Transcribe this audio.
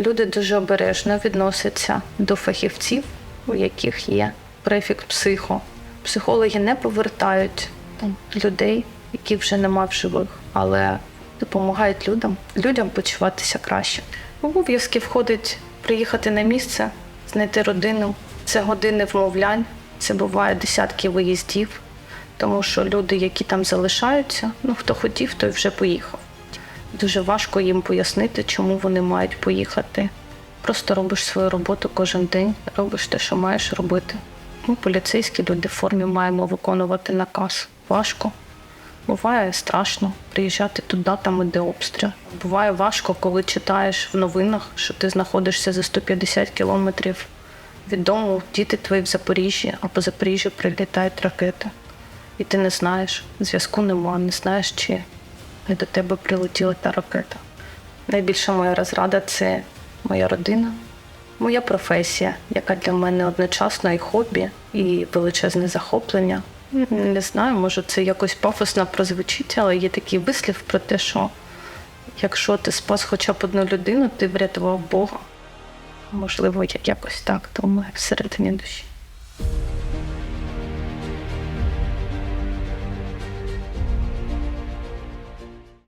Люди дуже обережно відносяться до фахівців, у яких є префікс психо. Психологи не повертають там, людей, які вже нема в живих, але допомагають людям, людям почуватися краще. В обов'язки входить приїхати на місце, знайти родину. Це години вмовлянь, це буває десятки виїздів, тому що люди, які там залишаються, ну хто хотів, той вже поїхав. Дуже важко їм пояснити, чому вони мають поїхати. Просто робиш свою роботу кожен день, робиш те, що маєш робити. Ми, поліцейські люди в формі, маємо виконувати наказ. Важко. Буває страшно приїжджати туди, там іде обстріл. Буває важко, коли читаєш в новинах, що ти знаходишся за 150 кілометрів від дому, діти твої в Запоріжжі, а по Запоріжжю прилітають ракети. І ти не знаєш, зв'язку нема, не знаєш, чи не до тебе прилетіла та ракета. Найбільша моя розрада це моя родина, моя професія, яка для мене одночасно і хобі, і величезне захоплення. Не знаю, може це якось пафосно прозвучить, але є такий вислів про те, що якщо ти спас хоча б одну людину, ти врятував Бога. Можливо, я якось так думаю всередині душі.